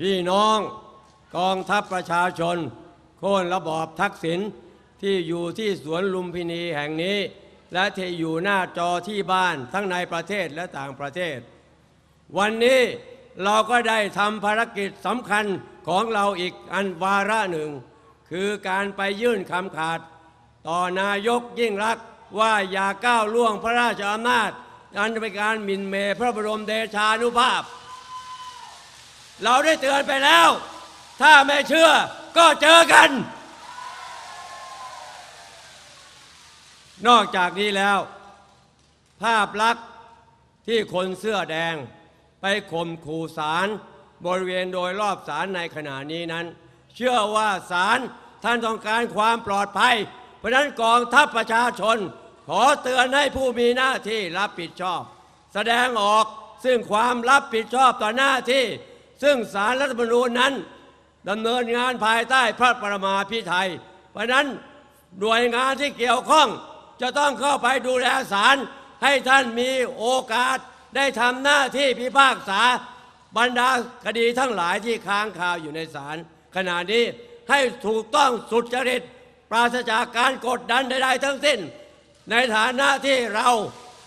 พี่น้องกองทัพประชาชน โค่นระบอบทักษิณที่อยู่ที่สวนลุมพินีแห่งนี้ และที่อยู่หน้าจอที่บ้านทั้งในประเทศและต่างประเทศ วันนี้เราก็ได้ทำภารกิจสำคัญของเราอีกอันวาระหนึ่ง คือการไปยื่นคำขาด ต่อนายกยิ่งรักว่าอย่าก้าวล่วงพระราชอำนาจอันเป็นการหมิ่นเมพระบรมเดชานุภาพ เราได้เตือนไปแล้ว ถ้าไม่เชื่อก็เจอกัน นอกจากนี้แล้ว ภาพลักษณ์ที่คนเสื้อแดง ไปข่มขู่ศาลบริเวณโดยรอบศาลในขณะนี้นั้น เชื่อว่าศาลท่านต้องการความปลอดภัย เพราะฉะนั้นกองทัพประชาชน ขอเตือนให้ผู้มีหน้าที่รับผิดชอบ แสดงออกซึ่งความรับผิดชอบต่อหน้าที่ ซึ่งสารรัฐธรรมนูญนั้นดำเนินงานภายใต้พระประมาพิไทย เพราะนั้นหน่วยงานที่เกี่ยวข้องจะต้องเข้าไปดูแลศาลให้ท่านมีโอกาสได้ทำหน้าที่พิพากษาบรรดาคดีทั้งหลายที่ค้างคาวอยู่ในศาลขณะนี้ให้ถูกต้องสุจริตปราศจากการกดดันใดๆทั้งสิ้น ในฐานะที่เรา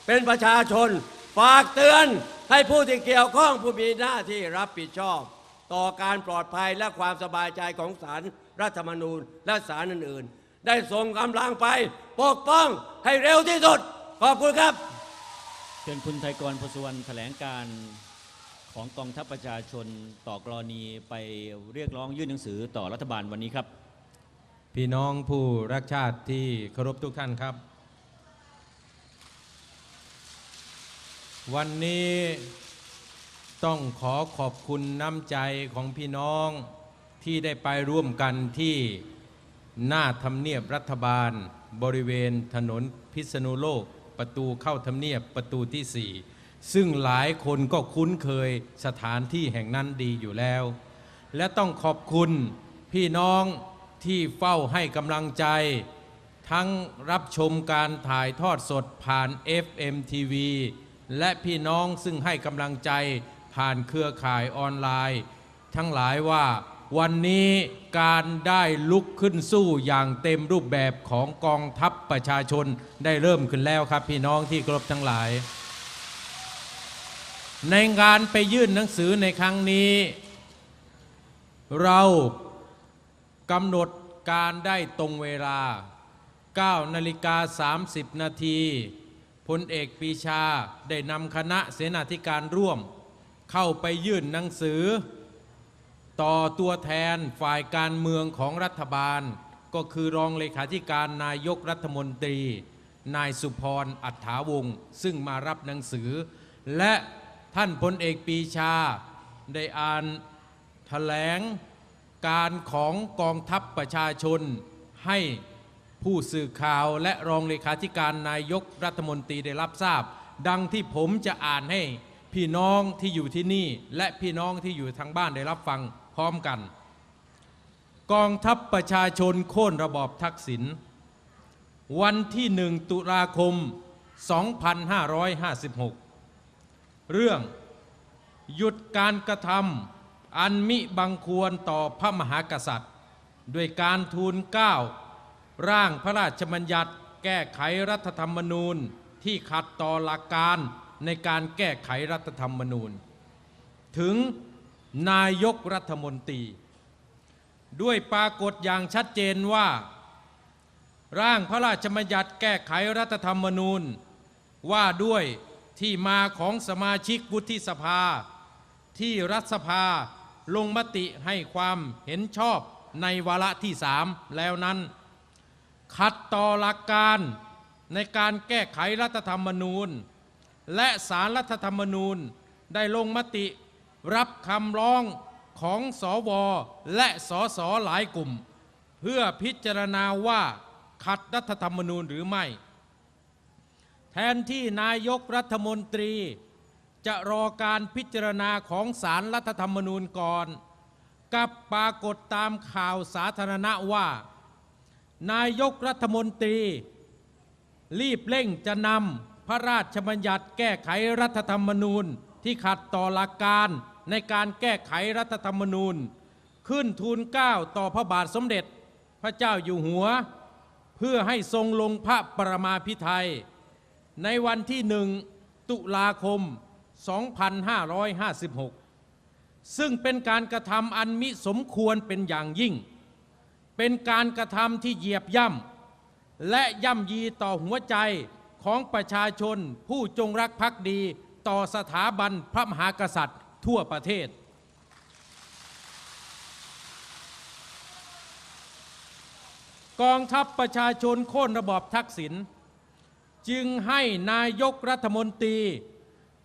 เป็นประชาชน ฝากเตือนให้ผู้ที่เกี่ยวข้องผู้มีหน้าที่รับผิดชอบ ต่อการปลอดภัยและความสบายใจของศาลรรัฐธรรมนูญและศาลอื่น ๆ ได้ส่งกำลังไปปกป้องให้เร็วที่สุด ขอบคุณครับเชิญคุณไทยกรพสุวรรณแถลงการของกองทัพประชาชนต่อกรณีไปเรียกร้องยื่นหนังสือต่อรัฐบาลวันนี้ครับ พี่น้องผู้รักชาติที่เคารพทุกท่านครับ วันนี้ต้องขอขอบคุณน้ำใจของพี่น้องที่ได้ไปร่วมกันที่หน้าทำเนียบรัฐบาล บริเวณถนนพิษณุโลก ประตูเข้าทำเนียบประตูที่4ซึ่งหลายคนก็คุ้นเคยสถานที่แห่งนั้นดีอยู่แล้ว และต้องขอบคุณพี่น้องที่เฝ้าให้กำลังใจ ทั้งรับชมการถ่ายทอดสดผ่าน FM TV และพี่น้องซึ่งให้กำลังใจผ่านเครือข่ายออนไลน์ ทั้งหลายว่าวันนี้การได้ลุกขึ้นสู้อย่างเต็มรูปแบบของกองทัพประชาชนได้เริ่มขึ้นแล้วครับพี่น้องที่เคารพทั้งหลาย ในงานไปยื่นหนังสือในครั้งนี้ เรากำหนดการได้ตรงเวลา 9 นาฬิกา 30 นาที พลเอกปีชาได้นำคณะเสนาธิการร่วม เข้าไปยื่นหนังสือ ต่อตัวแทนฝ่ายการเมืองของรัฐบาล ก็คือรองเลขาธิการนายกรัฐมนตรี นายสุพรอัฏฐาวงศ์ซึ่งมารับหนังสือ และท่านพลเอกปีชา ได้อ่านแถลงการของกองทัพประชาชนให้ ผู้สื่อข่าวและรองเลขาธิการนายกรัฐมนตรีได้รับทราบ ดังที่ผมจะอ่านให้พี่น้องที่อยู่ที่นี่ และพี่น้องที่อยู่ทางบ้านได้รับฟังพร้อมกัน กองทัพประชาชนโค่นระบอบทักษิณวันที่หนึ่งตุลาคม 2556 เรื่องหยุดการกระทำอันมิบังควรต่อพระมหากษัตริย์ ด้วยการทูลเกล้า ร่างพระราชบัญญัติแก้ไขรัฐธรรมนูญที่ขัดต่อหลักการในการแก้ไขรัฐธรรมนูญ ถึงนายกรัฐมนตรี ด้วยปรากฏอย่างชัดเจนว่า ร่างพระราชบัญญัติแก้ไขรัฐธรรมนูญ ว่าด้วยที่มาของสมาชิกวุฒิสภา ที่รัฐสภาลงมติให้ความเห็นชอบในวาระที่สามแล้วนั้น ขัดต่อหลักการในการแก้ไขรัฐธรรมนูญ และสารรัฐธรรมนูญได้ลงมติรับคำร้องของสอวและสอสอหลายกลุ่ม เพื่อพิจารณาว่าขัดรัฐธรรมนูญหรือไม่ แทนที่นายกรัฐมนตรี จะรอการพิจารณาของสารรัฐธรรมนูญก่อน กับปรากฏตามข่าวสาธารณะว่า นายกรัฐมนตรี รีบเร่งจะนำพระราชบัญญัติแก้ไขรัฐธรรมนูญที่ขัดต่อหลักการในการแก้ไขรัฐธรรมนูญ ขึ้นทูลเกล้าต่อพระบาทสมเด็จ พระเจ้าอยู่หัว เพื่อให้ทรงลงพระประมาพิไทย ในวันที่หนึ่งตุลาคม 2556 ซึ่งเป็นการกระทำอันมิสมควรเป็นอย่างยิ่ง เป็นการกระทำที่เหยียบย่ำและย่ำยีต่อหัวใจของประชาชนผู้จงรักภักดีต่อสถาบันพระมหากษัตริย์ทั่วประเทศ กองทัพประชาชนโค่นระบอบทักษิณจึงให้นายกรัฐมนตรี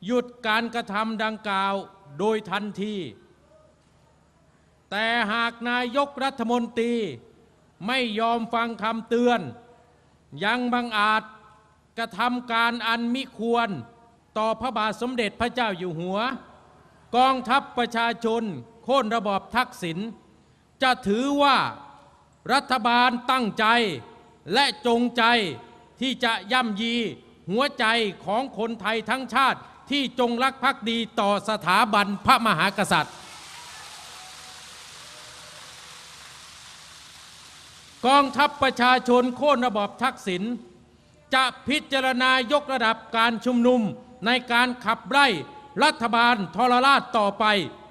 หยุดการกระทำดังกล่าวโดยทันที แต่หากนายกรัฐมนตรี ไม่ยอมฟังคำเตือน ยังบังอาจกระทำการอันมิควรต่อพระบาทสมเด็จพระเจ้าอยู่หัว กองทัพประชาชน โค่นระบอบทักษิณจะถือว่ารัฐบาลตั้งใจและจงใจที่จะย่ำยีหัวใจของคนไทยทั้งชาติที่จงรักภักดีต่อสถาบันพระมหากษัตริย์ กองทัพประชาชนโค่นระบอบทักษิณจะพิจารณายกระดับการชุมนุมในการขับไล่รัฐบาลทรราชต่อไป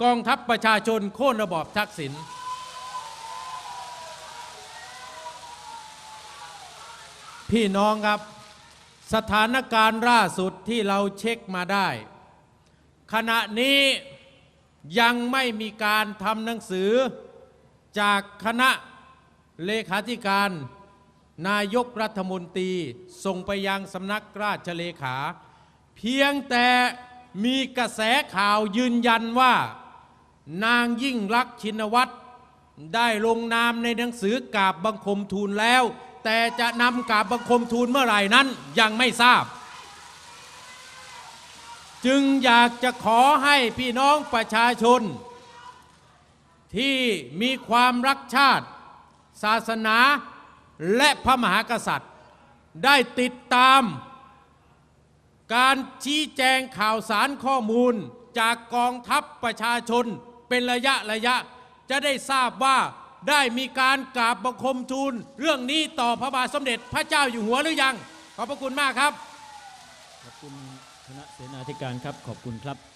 กองทัพประชาชนโค่นระบอบทักษิณพี่น้องครับ สถานการณ์ล่าสุดที่เราเช็คมาได้ ขณะนี้ยังไม่มีการทำหนังสือจากคณะ เลขาธิการ นายกรัฐมนตรีส่งไปยังสำนักราชเลขา เพียงแต่มีกระแสข่าวยืนยันว่า นางยิ่งรักชินวัตรได้ลงนามในหนังสือกราบบังคมทูลแล้ว แต่จะนำกราบบังคมทูลเมื่อไหร่นั้นยังไม่ทราบ จึงอยากจะขอให้พี่น้องประชาชน ที่มีความรักชาติ ศาสนาและพระมหากษัตริย์ ได้ติดตาม การชี้แจงข่าวสารข้อมูลจากกองทัพประชาชนเป็นระยะระยะ จะได้ทราบว่าได้มีการกราบบังคมทูล เรื่องนี้ต่อพระบาทสมเด็จพระเจ้าอยู่หัวหรือยัง ขอบพระคุณมากครับ ขอบคุณคณะเสนาธิการครับ ขอบคุณครับ